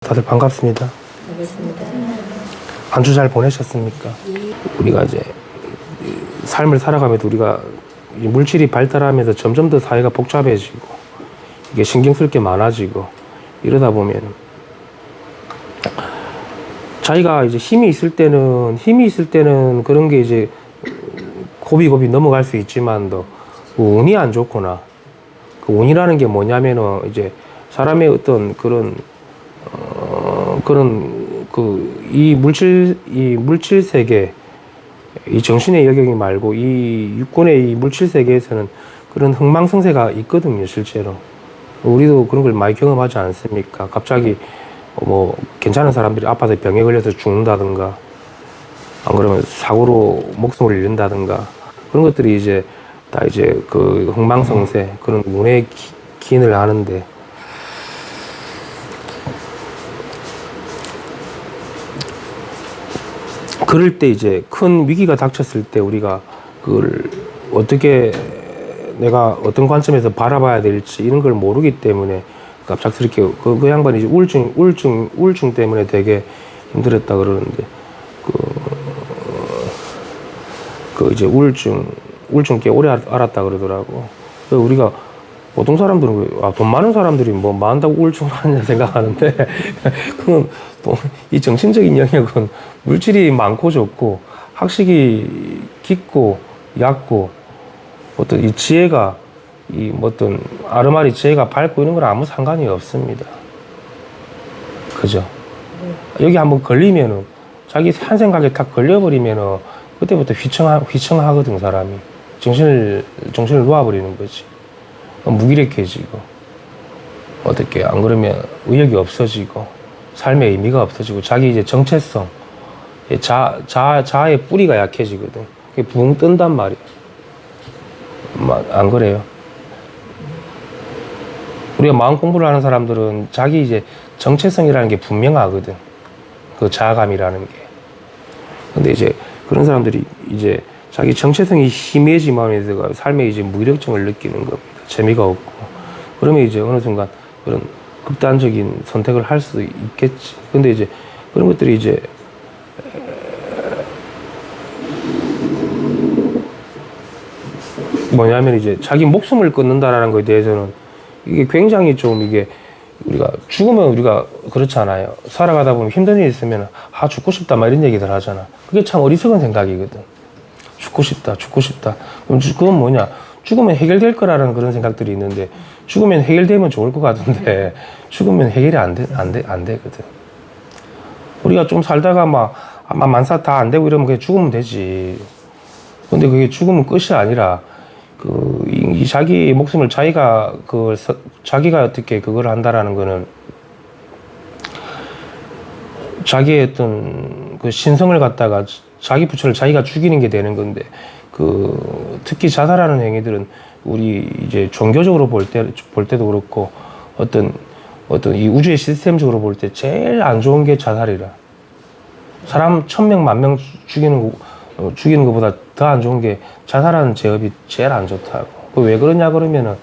다들 반갑습니다. 알겠습니다. 한 주 잘 보내셨습니까? 우리가 이제 이 삶을 살아가면서 우리가 이 물질이 발달하면서 점점 더 사회가 복잡해지고 이게 신경 쓸 게 많아지고 이러다 보면 자기가 이제 힘이 있을 때는 힘이 있을 때는 그런 게 이제 고비고비 넘어갈 수 있지만도 그 운이 안 좋거나 그 운이라는 게 뭐냐면은 이제 사람의 어떤 그런 어, 그런 그 이 물질 이 물질 세계 이 정신의 영역이 말고 이 육권의 이 물질 세계에서는 그런 흥망성쇠가 있거든요 실제로. 우리도 그런 걸 많이 경험하지 않습니까? 갑자기 뭐 괜찮은 사람들이 아파서 병에 걸려서 죽는다든가 안 그러면 사고로 목숨을 잃는다든가 그런 것들이 이제 다 이제 그 흥망성쇠 그런 기- 기인을 하는데 그럴 때 이제 큰 위기가 닥쳤을 때 우리가 그걸 어떻게 내가 어떤 관점에서 바라봐야 될지 이런 걸 모르기 때문에 갑작스럽게 그, 그 양반이 이제 우울증 우울증 우울증 때문에 되게 힘들었다 그러는데 그, 그 이제 우울증 우울증 꽤 오래 알- 알았다 그러더라고. 그래서 우리가 보통 사람들은 그, 아, 돈 많은 사람들이 뭐 많다고 우울증을 하느냐 생각하는데 그건 또이 정신적인 영역은 물질이 많고 좋고 학식이 깊고 얕고 어떤 이 지혜가 이뭐 어떤 아르마리 지혜가 밝고 이런 거랑 아무 상관이 없습니다. 그죠? 여기 한번 걸리면은 자기 한 생각에 딱 걸려버리면은 그때부터 휘청하, 휘청하거든 사람이. 정신을 정신을 놓아버리는 거지. 무기력해지고. 어떻게 안 그러면 의욕이 없어지고 삶의 의미가 없어지고 자기 이제 정체성 자, 자, 자아의 뿌리가 약해지거든 그게 붕 뜬단 말이야 마- 안 그래요? 우리가 마음 공부를 하는 사람들은 자기 이제 정체성이라는 게 분명하거든. 그 자아감이라는 게. 근데 이제 그런 사람들이 이제 자기 정체성이 희미해지면 이제 삶에 이제 무력증을 느끼는 겁니다. 재미가 없고. 그러면 이제 어느 순간 그런 극단적인 선택을 할 수 있겠지. 근데 이제 그런 것들이 이제 뭐냐면 이제 자기 목숨을 끊는다라는 거에 대해서는 이게 굉장히 좀 이게 우리가 죽으면 우리가 그렇잖아요. 살아가다 보면 힘든 일 있으면 아 죽고 싶다 막 이런 얘기들 하잖아. 그게 참 어리석은 생각이거든. 죽고 싶다, 죽고 싶다. 그럼 죽- 그건 뭐냐? 죽으면 해결될 거라는 그런 생각들이 있는데 죽으면 해결되면 좋을 것 같은데 죽으면 해결이 안 돼, 안 돼, 안 되거든. 우리가 좀 살다가 막 아마 만사 다 안 되고 이러면 그냥 죽으면 되지. 근데 그게 죽으면 끝이 아니라 그, 이, 이 자기 목숨을 자기가 그, 서- 자기가 어떻게 그걸 한다라는 거는 자기의 어떤 그 신성을 갖다가 자기 부처를 자기가 죽이는 게 되는 건데 그 특히 자살하는 행위들은 우리 이제 종교적으로 볼 때 볼 때도 그렇고 어떤 어떤 이 우주의 시스템적으로 볼 때 제일 안 좋은 게 자살이라. 사람 천 명 만 명 죽이는 거 어, 죽이는 것보다 더 안 좋은 게 자살하는 제업이 제일 안 좋다고. 그 왜 그러냐 그러면은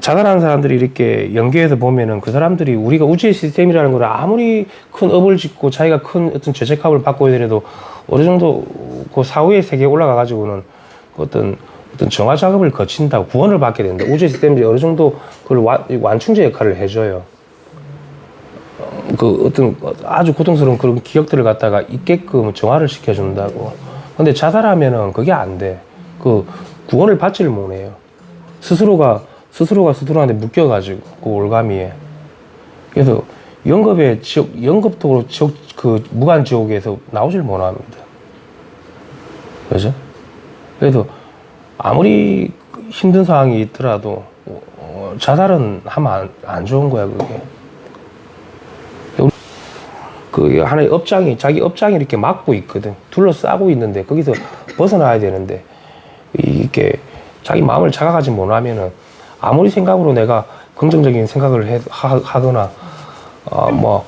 자살하는 사람들이 이렇게 연계해서 보면은 그 사람들이 우리가 우주의 시스템이라는 걸 아무리 큰 업을 짓고 자기가 큰 어떤 죄책감을 받고 이더라도 어느 정도 그 사후의 세계에 올라가 가지고는 그 어떤 어떤 정화 작업을 거친다고 구원을 받게 된다. 우주의 시스템들이 어느 정도 그걸 완, 완충제 역할을 해줘요. 그 어떤 아주 고통스러운 그런 기억들을 갖다가 있게끔 정화를 시켜준다고. 근데 자살하면은 그게 안 돼. 그 구원을 받지를 못해요. 스스로가 스스로가 스스로한테 묶여가지고 그 올가미에. 그래서 영겁의 지옥, 영겁도로 지옥 그 무간 지옥에서 나오질 못합니다. 그죠? 그래서 아무리 힘든 상황이 있더라도 어, 자살은 하면 안, 안 좋은 거야 그게. 그 하나의 업장이 자기 업장이 이렇게 막고 있거든. 둘러싸고 있는데 거기서 벗어나야 되는데 이게 자기 마음을 자각하지 못하면은 아무리 생각으로 내가 긍정적인 생각을 해, 하, 하거나 어, 뭐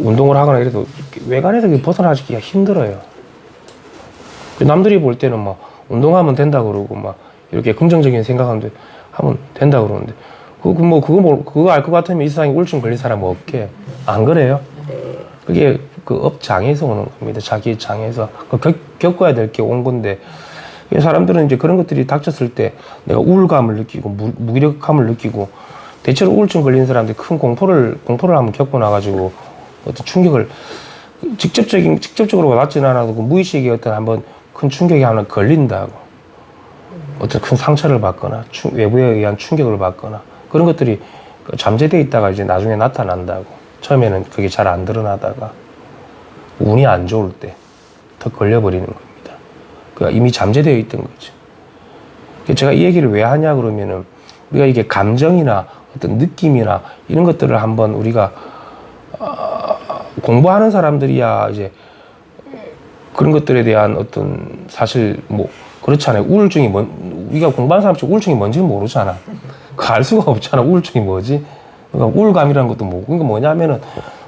운동을 하거나 이래도 외관에서 벗어나기가 힘들어요. 남들이 볼 때는 막 운동하면 된다 그러고 막 이렇게 긍정적인 생각하면 하면 된다 그러는데 그거 뭐 그거 뭐 그거 알 것 같으면 이 세상에 우울증 걸린 사람 없게. 안 그래요? 그게 그 업장에서 오는 겁니다. 자기 장에서. 그 겪, 겪어야 될 게 온 건데 이 사람들은 이제 그런 것들이 닥쳤을 때 내가 우울감을 느끼고 무, 무기력함을 느끼고 대체로 우울증 걸린 사람들이 큰 공포를 공포를 한번 겪고 나가지고 어떤 충격을 직접적인 직접적으로 와닿지는 않아도 그 무의식의 어떤 한번 큰 충격이 하나 걸린다고. 어떤 큰 상처를 받거나 충- 외부에 의한 충격을 받거나 그런 것들이 그 잠재돼 있다가 이제 나중에 나타난다고 처음에는 그게 잘 안 드러나다가 운이 안 좋을 때 더 걸려버리는 겁니다. 그러니까 이미 잠재되어 있던 거죠. 그러니까 제가 이 얘기를 왜 하냐 그러면은 우리가 이게 감정이나 어떤 느낌이나 이런 것들을 한번 우리가 아, 공부하는 사람들이야 이제 그런 것들에 대한 어떤 사실 뭐 그렇잖아요. 우울증이 뭔 우리가 공부하는 사람 중 우울증이 뭔지는 모르잖아. 그 알 수가 없잖아. 우울증이 뭐지? 그러니까 우울감이라는 것도 뭐 그러니까 뭐냐면은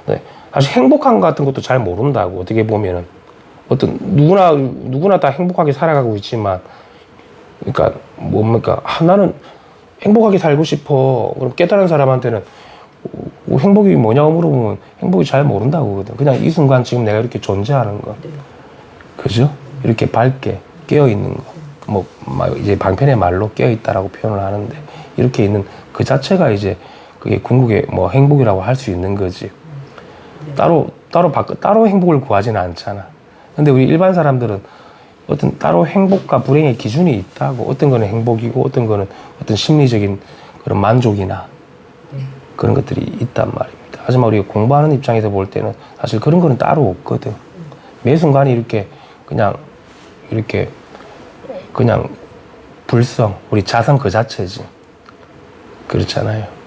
네, 사실 행복함 같은 것도 잘 모른다고 어떻게 보면은. 어떤 누구나 누구나 다 행복하게 살아가고 있지만 그러니까 뭡니까? 아, 나는 행복하게 살고 싶어. 그럼 깨달은 사람한테는 어, 행복이 뭐냐고 물어보면 행복이 잘 모른다고 하거든. 그냥 이 순간 지금 내가 이렇게 존재하는 거. 그죠? 이렇게 밝게 깨어 있는 거뭐 이제 방편의 말로 깨어 있다라고 표현을 하는데 이렇게 있는 그 자체가 이제 그게 궁극의 뭐 행복이라고 할 수 있는 거지 따로 따로 바꿔 따로 행복을 구하지는 않잖아. 근데 우리 일반 사람들은 어떤 따로 행복과 불행의 기준이 있다고 어떤 거는 행복이고 어떤 거는 어떤 심리적인 그런 만족이나 그런 것들이 있단 말입니다. 하지만 우리가 공부하는 입장에서 볼 때는 사실 그런 거는 따로 없거든. 매 순간이 이렇게 그냥 이렇게 그냥 불성 우리 자성 그 자체지. 그렇잖아요.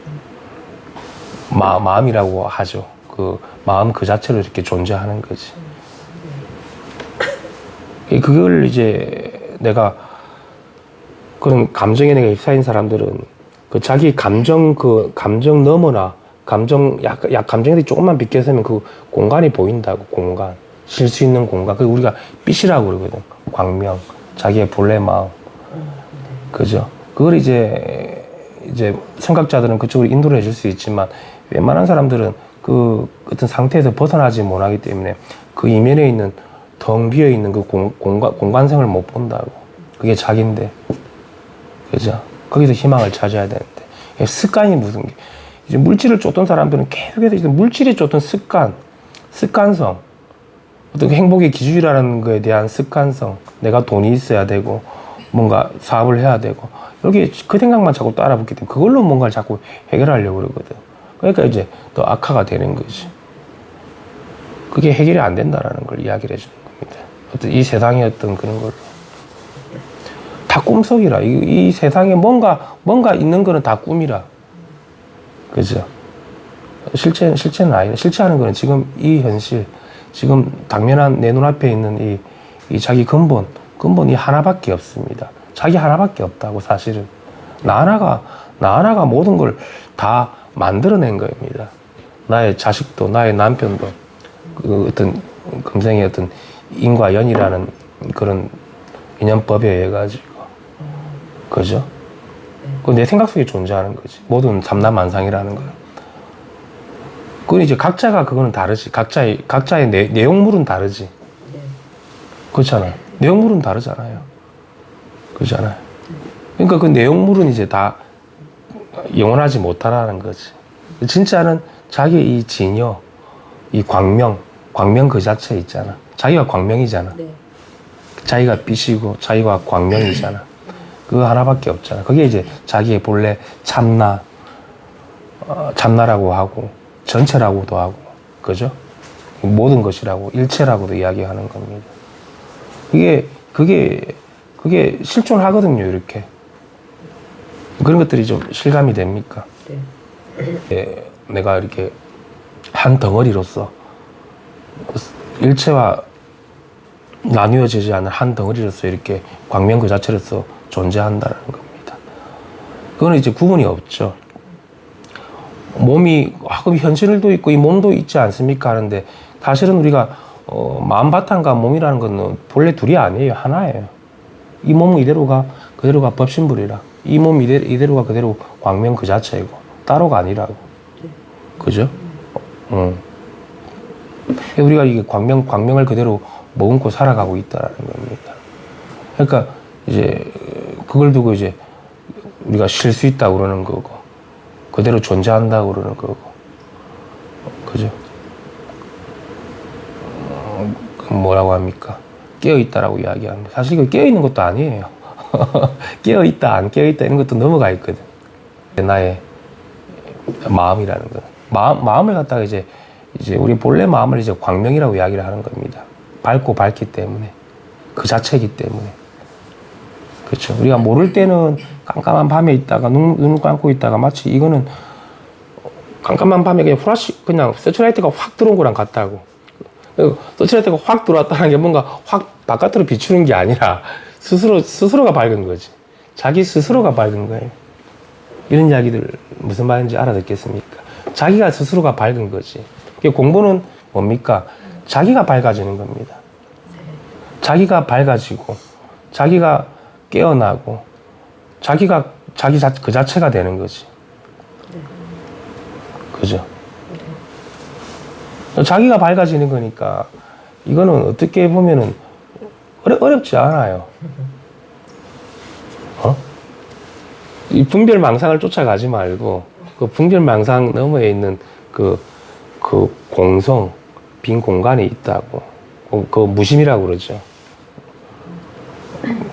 마, 마음이라고 하죠. 그 마음 그 자체로 이렇게 존재하는 거지. 이 그걸 이제 내가 그런 감정에 내가 휩싸인 사람들은 그 자기 감정 그 감정 너머나 감정 약, 약 감정들이 조금만 비껴서면 그 공간이 보인다고 공간. 쉴 수 있는 공간. 그 우리가 빛이라고 그러거든. 광명. 자기의 본래 마음. 그죠? 그걸 이제 이제 생각자들은 그쪽으로 인도를 해줄 수 있지만 웬만한 사람들은 그 어떤 상태에서 벗어나지 못하기 때문에 그 이면에 있는 덩 비어 있는 그 공, 공간 공간성을 못 본다고. 그게 자기인데. 그죠? 거기서 희망을 찾아야 되는데. 습관이 무슨 게 이제 물질을 쫓던 사람들은 계속해서 이제 물질이 쫓던 습관 습관성. 어떤 그 행복의 기준이라는 거에 대한 습관성. 내가 돈이 있어야 되고 뭔가 사업을 해야 되고. 여기 그 생각만 자꾸 따라붙기 때문에 그걸로 뭔가를 자꾸 해결하려고 그러거든 그러니까 이제 더 악화가 되는 거지. 그게 해결이 안 된다라는 걸 이야기를 해주는 겁니다. 어떤 이 세상의 어떤 그런 걸로 다 꿈속이라. 이, 이 세상에 뭔가 뭔가 있는 거는 다 꿈이라. 그죠? 실제 실제는 아니다 실체하는 거는 지금 이 현실 지금 당면한 내 눈앞에 있는 이, 이 자기 근본 근본이 하나밖에 없습니다. 자기 하나밖에 없다고 사실은. 나 하나가 나 하나가 모든 걸다 만들어낸 겁니다 나의 자식도 나의 남편도 그 어떤 금생의 어떤 인과 연이라는 그런 인연법에 의해 가지고 그죠? 그내 생각 속에 존재하는 거지. 모든 삼남만상이라는 거. 그건 이제 각자가 그거는 다르지. 각자의 각자의 내, 내용물은 다르지. 그렇잖아요. 내용물은 다르잖아요. 그렇잖아요. 그러니까 그 내용물은 이제 다 영원하지 못하라는 거지. 진짜는 자기 이 진여, 이 광명, 광명 그 자체 있잖아. 자기가 광명이잖아. 네. 자기가 빛이고 자기가 광명이잖아. 그거 하나밖에 없잖아. 그게 이제 자기의 본래 참나, 어, 참나라고 하고 전체라고도 하고 그죠? 모든 것이라고 일체라고도 이야기하는 겁니다. 그게 그게 그게 실존하거든요. 이렇게 그런 것들이 좀 실감이 됩니까? 네. 예, 내가 이렇게 한 덩어리로서 일체와 나뉘어지지 않은 한 덩어리로서 이렇게 광명 그 자체로서 존재한다는 겁니다. 그거는 이제 구분이 없죠. 몸이 아, 그럼 현실도 있고 이 몸도 있지 않습니까 하는데 사실은 우리가 어, 마음 바탕과 몸이라는 것은 본래 둘이 아니에요 하나예요. 이 몸은 이대로가 그대로가 법신불이라 이 몸 이대, 이대로가 그대로 광명 그 자체이고 따로가 아니라고. 그죠? 어. 우리가 이게 광명, 광명을 그대로 머금고 살아가고 있다라는 겁니다. 그러니까 이제 그걸 두고 이제 우리가 쉴 수 있다고 그러는 거고, 그대로 존재한다고 그러는 거고, 그죠? 어, 그 뭐라고 합니까? 깨어 있다라고 이야기합니다. 사실 이거 깨어 있는 것도 아니에요. 깨어 있다, 안 깨어 있다 이런 것도 넘어가 있거든. 나의 마음이라는 거. 마음, 마음을 갖다가 이제 이제 우리 본래 마음을 이제 광명이라고 이야기를 하는 겁니다. 밝고 밝기 때문에 그 자체이기 때문에 그렇죠. 우리가 모를 때는 깜깜한 밤에 있다가 눈, 눈을 감고 있다가 마치 이거는 깜깜한 밤에 그냥 후라시 그냥 서치라이트가 확 들어온 거랑 같다고. 그 서치라이트가 확 들어왔다는 게 뭔가 확 바깥으로 비추는 게 아니라 스스로 스스로가 밝은 거지. 자기 스스로가 밝은 거예요. 이런 이야기들 무슨 말인지 알아듣겠습니까? 자기가 스스로가 밝은 거지. 공부는 뭡니까? 자기가 밝아지는 겁니다. 자기가 밝아지고, 자기가 깨어나고, 자기가 자기 자, 그 자체가 되는 거지. 그죠? 자기가 밝아지는 거니까 이거는 어떻게 보면은 어려, 어렵지 않아요. 어? 이 분별 망상을 쫓아가지 말고 그 분별 망상 너머에 있는 그, 그 공성, 빈 공간이 있다고. 그, 그 무심이라고 그러죠.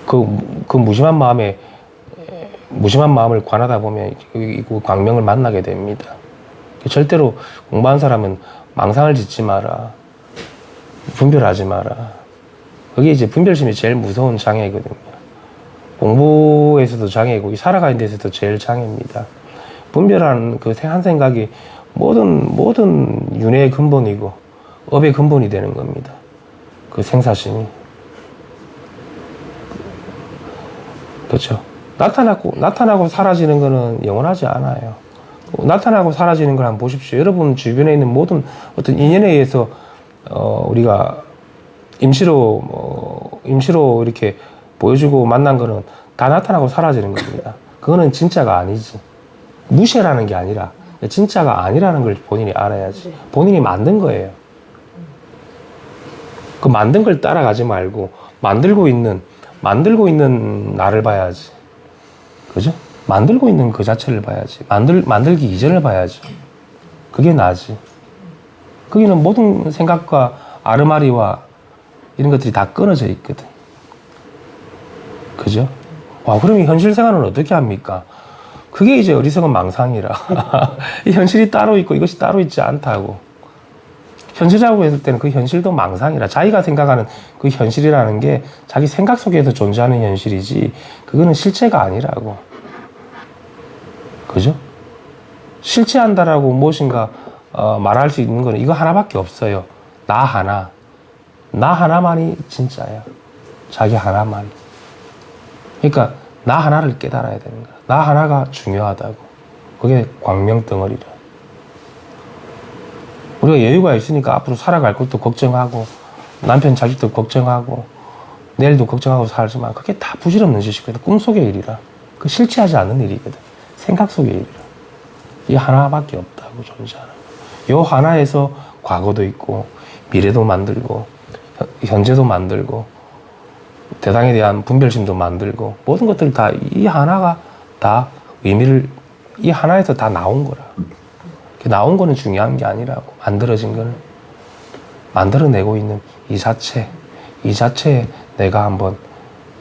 그, 그 무심한 마음에, 무심한 마음을 관하다 보면 이- 그 광명을 만나게 됩니다. 절대로 공부한 사람은 망상을 짓지 마라. 분별하지 마라. 그게 이제 분별심이 제일 무서운 장애거든요. 공부에서도 장애고 이 살아가는 데서도 제일 장애입니다. 분별하는 그한 생각이 모든 모든 윤회의 근본이고 업의 근본이 되는 겁니다. 그 생사심이 그렇죠. 나타나고 나타나고 사라지는 거는 영원하지 않아요. 나타나고 사라지는 걸 한번 보십시오. 여러분 주변에 있는 모든 어떤 인연에 의해서 어, 우리가 임시로 뭐 임시로 이렇게 보여주고 만난 거는 다 나타나고 사라지는 겁니다. 그거는 진짜가 아니지. 무시라는 게 아니라 진짜가 아니라는 걸 본인이 알아야지. 본인이 만든 거예요. 그 만든 걸 따라가지 말고 만들고 있는 만들고 있는 나를 봐야지. 그죠? 만들고 있는 그 자체를 봐야지. 만들 만들기 이전을 봐야지. 그게 나지. 거기는 모든 생각과 아르마리와 이런 것들이 다 끊어져 있거든. 그죠? 와, 이 현실 생활은 어떻게 합니까? 그게 이제 어리석은 망상이라. 이 현실이 따로 있고 이것이 따로 있지 않다고. 현실이라고 했을 때는 그 현실도 망상이라. 자기가 생각하는 그 현실이라는 게 자기 생각 속에서 존재하는 현실이지, 그거는 실체가 아니라고. 그죠? 실체한다라고 무엇인가 어, 말할 수 있는 거는 이거 하나밖에 없어요. 나 하나. 나 하나만이 진짜야. 자기 하나만. 그러니까 나 하나를 깨달아야 되는 거야. 나 하나가 중요하다고. 그게 광명 덩어리다. 우리가 여유가 있으니까 앞으로 살아갈 것도 걱정하고 남편 자식도 걱정하고 내일도 걱정하고 살지만 그게 다 부질없는 짓이거든. 꿈속의 일이라. 그 실체하지 않는 일이거든. 생각 속의 일이라. 이 하나밖에 없다고 존재하는 거야. 요 하나에서 과거도 있고 미래도 만들고 현- 현재도 만들고 대상에 대한 분별심도 만들고 모든 것들 다 이 하나가 다 의미를 이 하나에서 다 나온 거라. 그 나온 거는 중요한 게 아니라고. 만들어진 거는 만들어내고 있는 이 자체 이 자체에 내가 한번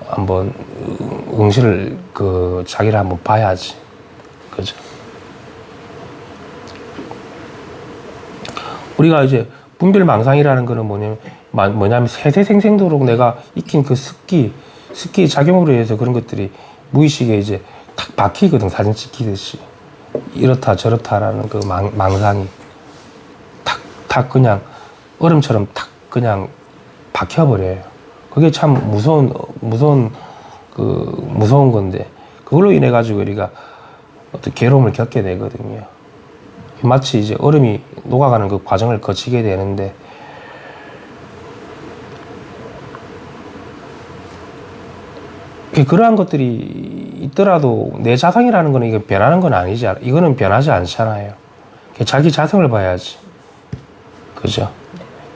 한번 응- 응시를 그 자기를 한번 봐야지. 그죠? 우리가 이제 분별망상이라는 거는 뭐냐면 마- 뭐냐면 세세생생도록 내가 익힌 그 습기 습기 작용으로 해서 그런 것들이 무의식에 이제 탁 박히거든 사진 찍히듯이 이렇다 저렇다라는 그 망, 망상이 탁 탁 그냥 얼음처럼 탁 그냥 박혀버려요. 그게 참 무서운 무서운 그 무서운 건데 그걸로 인해 가지고 우리가 어떤 괴로움을 겪게 되거든요. 마치 이제 얼음이 녹아가는 그 과정을 거치게 되는데 그- 그러한 것들이 있더라도 내 자성이라는 거는 이게 변하는 건 아니지. 않- 이거는 변하지 않잖아요. 그 자기 자성을 봐야지. 그죠?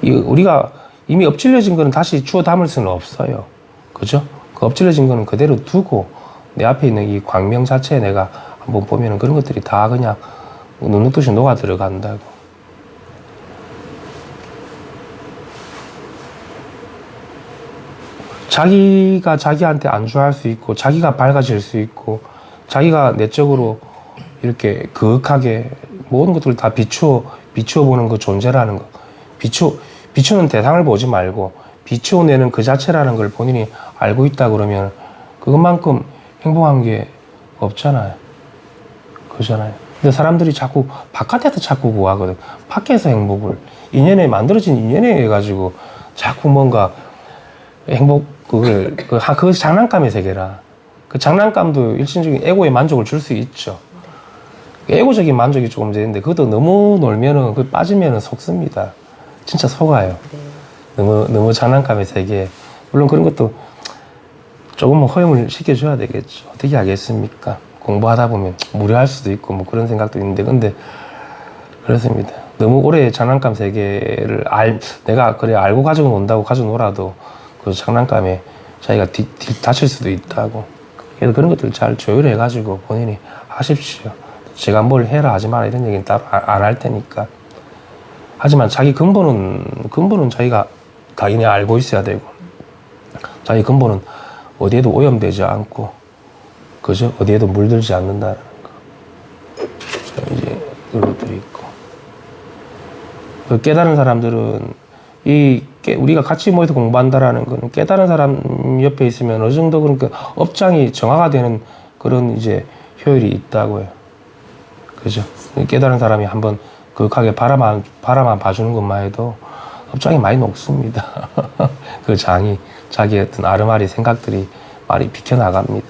이 우리가 이미 엎질러진 거는 다시 주워 담을 수는 없어요. 그죠? 그 엎질러진 거는 그대로 두고 내 앞에 있는 이 광명 자체에 내가 한번 보면은 그런 것들이 다 그냥 눈누듯이 녹아 들어간다고. 자기가 자기한테 안주할 수 있고 자기가 밝아질 수 있고 자기가 내적으로 이렇게 그윽하게 모든 것들을 다 비추어 비추어 보는 그 존재라는 거 비추 비추는 대상을 보지 말고 비추어내는 그 자체라는 걸 본인이 알고 있다 그러면 그것만큼 행복한 게 없잖아요. 그잖아요. 근데 사람들이 자꾸 바깥에서 자꾸 구하거든. 밖에서 행복을. 인연에 만들어진 인연에 의해 가지고 자꾸 뭔가 행복 그걸 그, 하- 그것이 장난감의 세계라. 그 장난감도 일시적인 에고의 만족을 줄 수 있죠. 에고적인 만족이 조금 되는데 그것도 너무 놀면은 그 빠지면은 속습니다. 진짜 속아요. 너무 너무 장난감의 세계. 물론 그런 것도 조금은 허용을 시켜줘야 되겠죠. 어떻게 하겠습니까? 공부하다 보면 무료할 수도 있고 뭐 그런 생각도 있는데 근데 그렇습니다. 너무 오래 장난감 세계를 알 내가 그래 알고 가지고 논다고 가지고 놀아도 그 장난감에 자기가 뒤, 뒤 다칠 수도 있다고. 그래서 그런 것들 잘 조율해 가지고 본인이 하십시오. 제가 뭘 해라 하지 마라 이런 얘기는 따로 안 할 테니까. 하지만 자기 근본은 근본은 자기가 당연히 알고 있어야 되고 자기 근본은 어디에도 오염되지 않고 그죠 어디에도 물들지 않는다는 거. 이제 그런 것들이 있고. 그 깨달은 사람들은 이 깨- 우리가 같이 모여서 공부한다라는 거는 깨달은 사람 옆에 있으면 어느 정도 그러니까 업장이 정화가 되는 그런 이제 효율이 있다고요. 그죠? 깨달은 사람이 한번 그윽하게 바라만 바라만 봐주는 것만 해도 업장이 많이 녹습니다. 그 장이 자기 어떤 아르마리 생각들이 많이 비켜 나갑니다.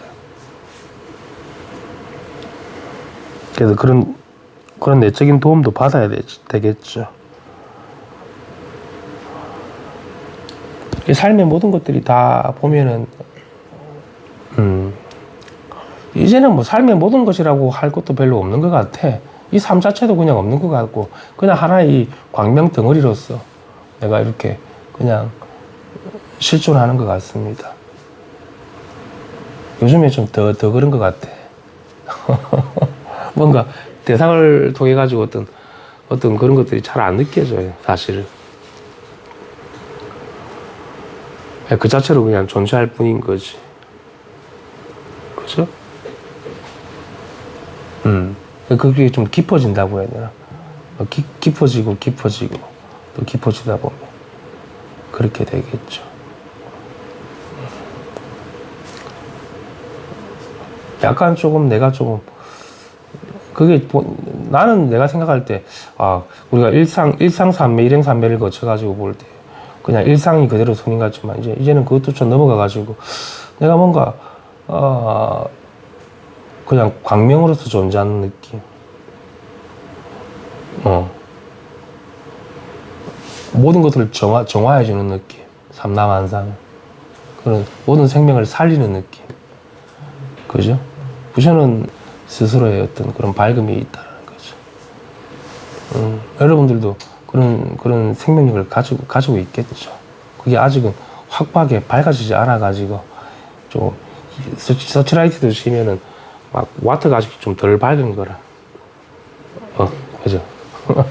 그래서 그런 그런 내적인 도움도 받아야 되, 되겠죠. 삶의 모든 것들이 다 보면은 음 이제는 뭐 삶의 모든 것이라고 할 것도 별로 없는 것 같아. 이 삶 자체도 그냥 없는 것 같고 그냥 하나의 이 광명 덩어리로서 내가 이렇게 그냥 실존하는 것 같습니다. 요즘에 좀 더 더 그런 것 같아. 뭔가 대상을 통해 가지고 어떤 어떤 그런 것들이 잘 안 느껴져요, 사실은. 그냥 그 자체로 그냥 존재할 뿐인 거지. 그죠? 음. 그게 좀 깊어진다고 해야 되나? 어, 깊, 깊어지고 깊어지고 또 깊어지다 보면 그렇게 되겠죠. 약간 조금 내가 조금 그게 보- 나는 내가 생각할 때 아 우리가 일상 일상산매 일행산매를 거쳐가지고 볼 때 그냥 일상이 그대로 손인 같지만 이제 이제는 그것도 좀 넘어가 가지고 내가 뭔가 어 그냥 광명으로서 존재하는 느낌. 어 모든 것을 정화 정화해주는 느낌. 삼남한상 그런 모든 생명을 살리는 느낌. 그죠? 부처는 스스로의 어떤 그런 밝음이 있다는 거죠. 음, 여러분들도 그런 그런 생명력을 가지고 가지고 있겠죠. 그게 아직은 확고하게 밝아지지 않아 가지고 좀 서치, 서치라이트도 치면은 막 와트가 아직 좀 덜 밝은 거라. 어, 그죠?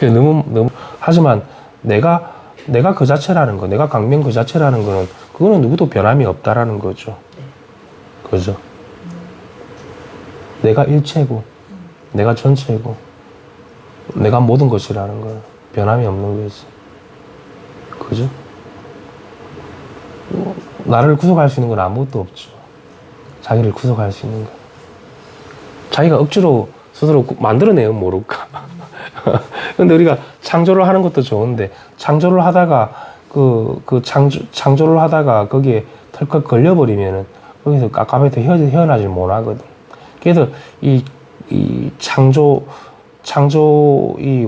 너무 너무 하지만 내가 내가 그 자체라는 거, 내가 강명 그 자체라는 거는 그거는 누구도 변함이 없다라는 거죠. 그죠? 내가 일체고, 내가 전체고, 내가 모든 것이라는 거 변함이 없는 거지. 그죠? 나를 구속할 수 있는 건 아무것도 없죠. 자기를 구속할 수 있는 거. 자기가 억지로 스스로 구- 만들어내면 모를까. 근데 우리가 창조를 하는 것도 좋은데, 창조를 하다가, 그, 그 창조, 창조를 하다가 거기에 털컥 걸려버리면은, 거기서 헤어, 헤어나질 못하거든. 그래서 이, 이 창조, 창조, 이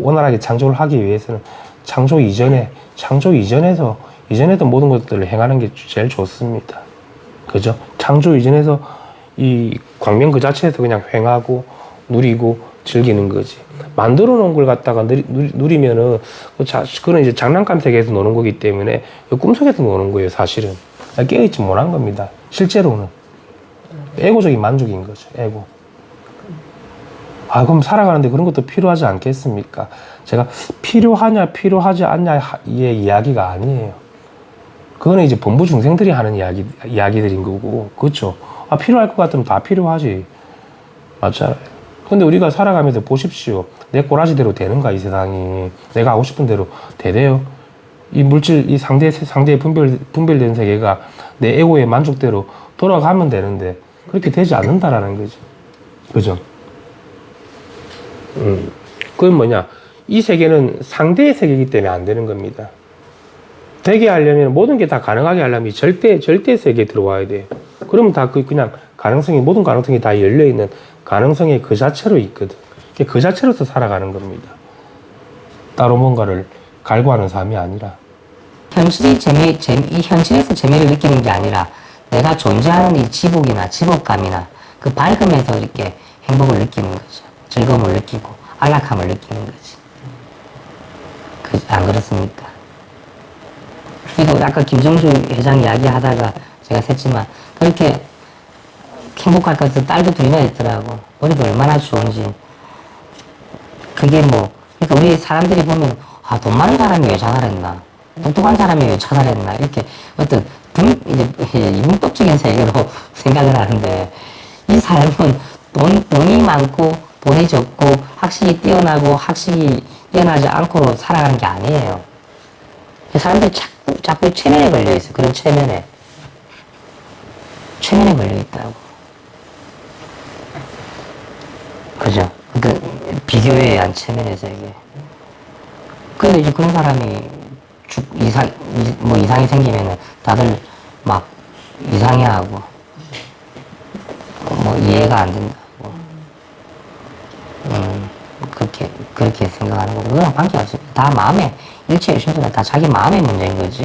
원활하게 창조를 하기 위해서는 창조 이전에, 창조 이전에서 이전에도 모든 것들을 행하는 게 제일 좋습니다. 그죠? 창조 이전에서 이 광명 그 자체에서 그냥 횡하고 누리고 즐기는 거지. 만들어 놓은 걸 갖다가 누리, 누리, 면은 그 자, 그건 이제 장난감 세계에서 노는 거기 때문에 그 꿈속에서 노는 거예요, 사실은. 깨어있지 못한 겁니다. 실제로는. 에고적인 만족인 거죠, 에고. 아, 그럼 살아가는데 그런 것도 필요하지 않겠습니까? 제가 필요하냐, 필요하지 않냐의 이야기가 아니에요. 그거는 이제 본부 중생들이 하는 이야기, 이야기들인 거고, 그렇죠? 아, 필요할 것 같으면 다 필요하지. 맞잖아요. 근데 우리가 살아가면서 보십시오. 내 꼬라지대로 되는가, 이 세상이. 내가 하고 싶은 대로 되대요. 이 물질, 이 상대, 상대의 분별, 분별된 세계가 내 에고의 만족대로 돌아가면 되는데, 그렇게 되지 않는다라는 거지. 그죠? 음. 그건 뭐냐? 이 세계는 상대의 세계이기 때문에 안 되는 겁니다. 되게 하려면 모든 게 다 가능하게 하려면 이 절대 절대 세계에 들어와야 돼요. 그러면 다 그 그냥 가능성이 모든 가능성이 다 열려 있는 가능성의 그 자체로 있거든. 그 자체로서 살아가는 겁니다. 따로 뭔가를 갈구하는 삶이 아니라. 현실이 재미, 재미, 이 현실에서 재미를 느끼는 게 아니라 내가 존재하는 이 지복이나 지복감이나 그 밝음에서 이렇게 행복을 느끼는 거죠. 즐거움을 느끼고 안락함을 느끼는 거지. 그, 안 그렇습니까? 그리고 아까 김정주 회장 이야기 하다가 제가 셌지만 그렇게 행복할 것 같은 딸도 둘이나 있더라고. 우리가 얼마나 좋은지. 그게 뭐, 그러니까 우리 사람들이 보면, 아, 돈 많은 사람이 왜 자살했나? 똑똑한 사람이 왜 자살했나? 이렇게 어떤 분, 이제, 융법적인 세계로 생각을 하는데, 이 삶은 돈, 돈이 많고, 돈이 적고, 학식이 뛰어나고, 학식이 뛰어나지 않고로 살아가는 게 아니에요. 사람들이 자꾸, 자꾸 체면에 걸려 있어. 그런 체면에. 체면에 걸려 있다고. 그죠? 그, 비교에 의한 체면에서 이게. 근데 이제 그런 사람이 죽, 이상, 이- 뭐 이상이 생기면은 다들 막 이상해하고, 뭐 이해가 안 된다고. 음, 그렇게, 생각하는 거고, 그거랑 관계없습니다. 다 마음에, 일체 일체도 다 자기 마음의 문제인 거지.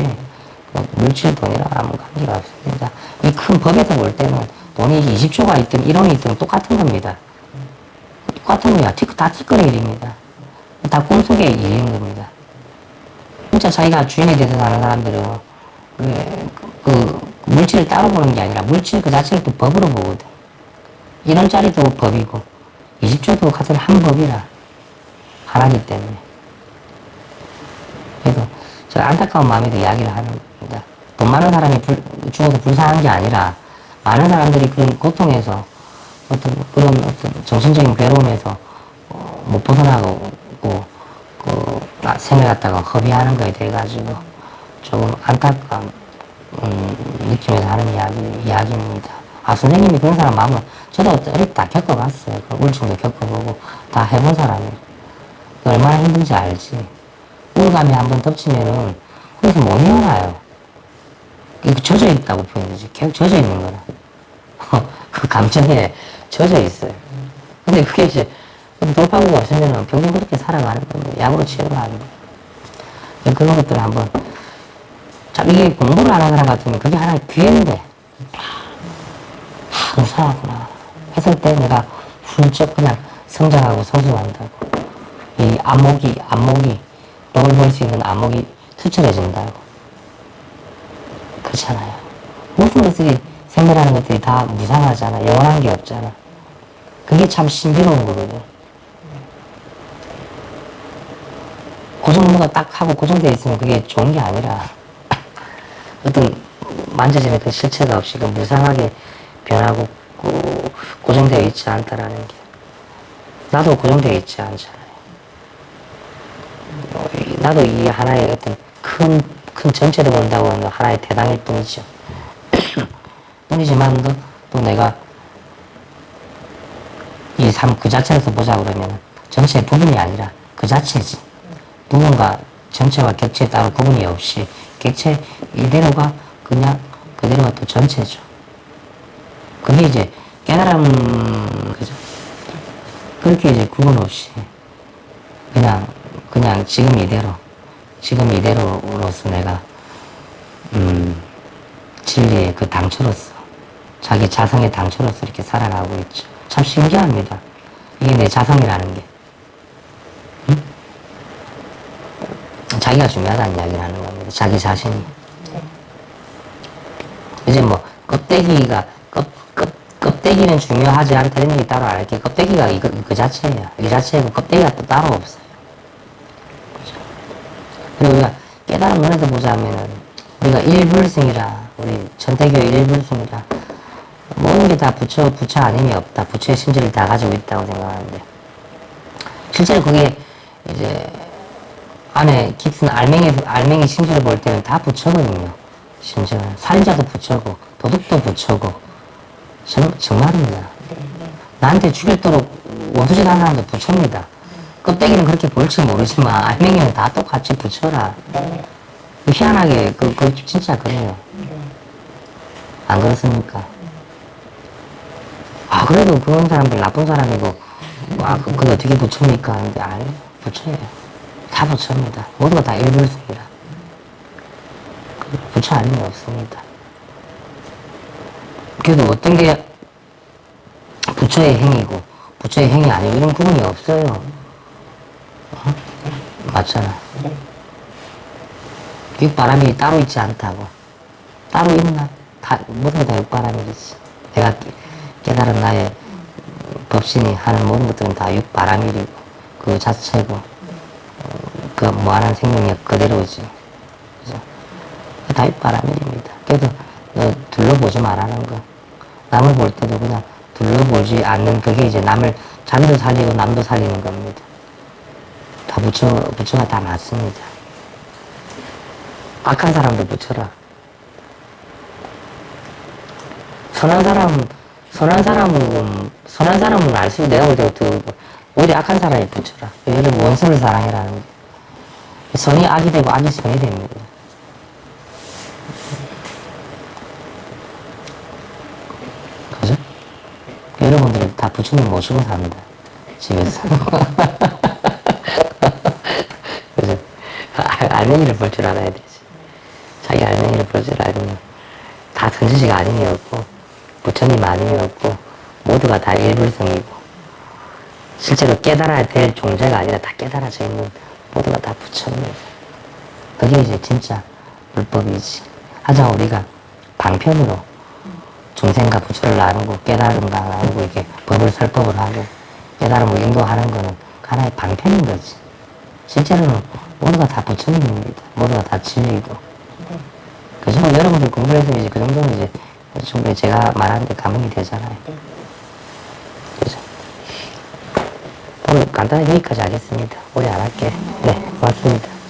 뭐 물질, 돈이랑 아무 관계가 없습니다. 이 큰 법에서 볼 때는 돈이 20조가 있든 1원이 있든 똑같은 겁니다. 똑같은 거야. 티- 다 티끌의 일입니다. 다 꿈속의 일인 겁니다. 진짜 자기가 주인이 돼서 사는 사람들은 그, 그 물질을 따로 보는 게 아니라 물질 그 자체를 또 법으로 보거든. 1원짜리도 법이고 20조도 같은 한 법이라 하나기 때문에. 그래서 저 안타까운 마음에도 이야기를 하는 겁니다. 돈 많은 사람이 불, 죽어서 불쌍한 게 아니라 많은 사람들이 그런 고통에서 어떤 그런 어떤 정신적인 괴로움에서 어, 못 벗어나고 그 나- 생을 갖다가 허비하는 거에 대해 가지고 조금 안타까운 음, 느낌에서 하는 이야기 이야기입니다. 아 선생님이 그런 사람 마음은 저도 어릴 때 다 겪어봤어요. 그 우울증도 겪어보고 다 해본 사람이 얼마나 힘든지 알지. 우울감이 한번 덮치면은 거기서 못 일어나요. 이거 젖어 있다고 표현되지. 계속 젖어 있는 거라. 그 감정에 젖어 있어요. 근데 그게 이제 돌파구가 없으면은 평생 그렇게 살아가는 겁니다. 약으로 안 돼. 그런 것들을 한번, 참, 이게 공부를 하는 사람 같으면 그게 하나의 기회인데, 아, 무사하구나. 했을 때 내가 훌쩍 그냥 성장하고 성숙한다고. 이 안목이, 안목이, 돈을 벌수 있는 안목이 투철해진다고. 그렇잖아요. 모든 것들이 생겨나는 것들이 다 무상하잖아. 영원한 게 없잖아. 그게 참 신비로운 거거든. 고정모가 딱 하고 고정되어 있으면 그게 좋은 게 아니라 어떤 만져지는 그 실체가 없이 그 무상하게 변하고 고, 고정되어 있지 않다라는 게 나도 고정되어 있지 않잖아요. 어, 이- 나도 이 하나의 어떤 큰, 큰 전체를 본다고 하는 하나의 대당일 뿐이죠. 뿐이지만도 또 내가 이 삶 그 자체에서 보자 그러면 전체의 부분이 아니라 그 자체지. 누군가 전체와 객체에 따로 구분이 없이 객체 이대로가 그냥 그대로가 또 전체죠. 그게 이제 깨달음 그죠. 그렇게 이제 구분 없이 그냥 그냥 지금 이대로 지금 이대로로서 내가 음, 진리의 그 당초로서 자기 자성의 당초로서 이렇게 살아가고 있죠. 참 신기합니다. 이게 내 자성이라는 게. 음? 자기가 중요하다는 이야기를 하는 겁니다. 자기 자신이. 이제 뭐 껍데기가 껍, 껍, 껍데기는 중요하지 않다 이런 얘기 따로 안 할게. 껍데기가 이거 그 자체예요. 이 자체고 껍데기가 또 따로 없어요. 그죠? 그리고 깨달은 면에서 보자면은 우리가 일불승이라 우리 전태교의 일불승이라 모든 게 다 부처 부처 아님이 없다. 부처의 심지를 다 가지고 있다고 생각하는데 실제로 그게 이제 안에 깊은 알맹이 알맹이 심지를 볼 때는 다 부처거든요. 심지어 살인자도 부처고 도둑도 부처고 정, 정말입니다. 나한테 죽일도록 원수짓 하는 사람도 부처입니다. 껍데기는 그렇게 볼지 모르지만 알맹이는 다 똑같이 부처라. 희한하게 그, 그 진짜 그래요. 안 그렇습니까? 아 그래도 그런 사람들 나쁜 사람이고 아 그, 그 어떻게 부처입니까? 근데 아니 부처예요. 다 부처입니다. 모두가 다. 그 부처 아닌 게 없습니다. 그래도 어떤 게 부처의 행위고 부처의 행위 아니고 이런 구분이 없어요. 어? 맞잖아. 육바람이 따로 있지 않다고. 따로 있나? 다, 모든 다 육바람이지. 내가 깨- 깨달은 나의 법신이 하는 모든 것들은 다 육바람이고, 그 자체고, 어, 그 무한한 생명력 그대로지. 그죠? 다 육바람일입니다. 그래도 너 둘러보지 말라는 거. 남을 볼 때도 그냥 둘러보지 않는 그게 이제 남을, 자기도 살리고 남도 살리는 겁니다. 다 부처, 부처가 다 맞습니다. 악한 사람도 부처라. 선한 사람, 선한 사람은, 선한 사람은 알 수, 내가 볼때 어떻게, 오히려 악한 사람이 부처라. 얘를 원수를 사랑해라는 게. 선이 악이 되고 악이 선이 됩니다. 그죠? 여러분들은 다 부처님 모시고 삽니다. 집에서. 그죠? 아, 알맹이를 볼 줄 알아야 되지. 자기 알맹이를 볼 줄 알면 다 선지지가 아님이었고 부처님 아님이었고 모두가 다 일불성이고 실제로 깨달아야 될 존재가 아니라 다 깨달아져 있는 모두가 다 부처입니다. 그게 이제 진짜 불법이지. 하자 우리가 방편으로 중생과 부처를 나누고 깨달음과 나누고 이렇게 법을 설법을 하고 깨달음을 인도하는 거는 하나의 방편인 거지. 실제로는 모두가 다 부처님입니다. 모두가 다 진리고. 그죠? 여러분들 공부해서 이제 그 정도는 이제 충분히 제가 말하는데 감흥이 되잖아요. 그죠? 오늘 간단하게 여기까지 하겠습니다. 오래 안 할게. 네, 고맙습니다.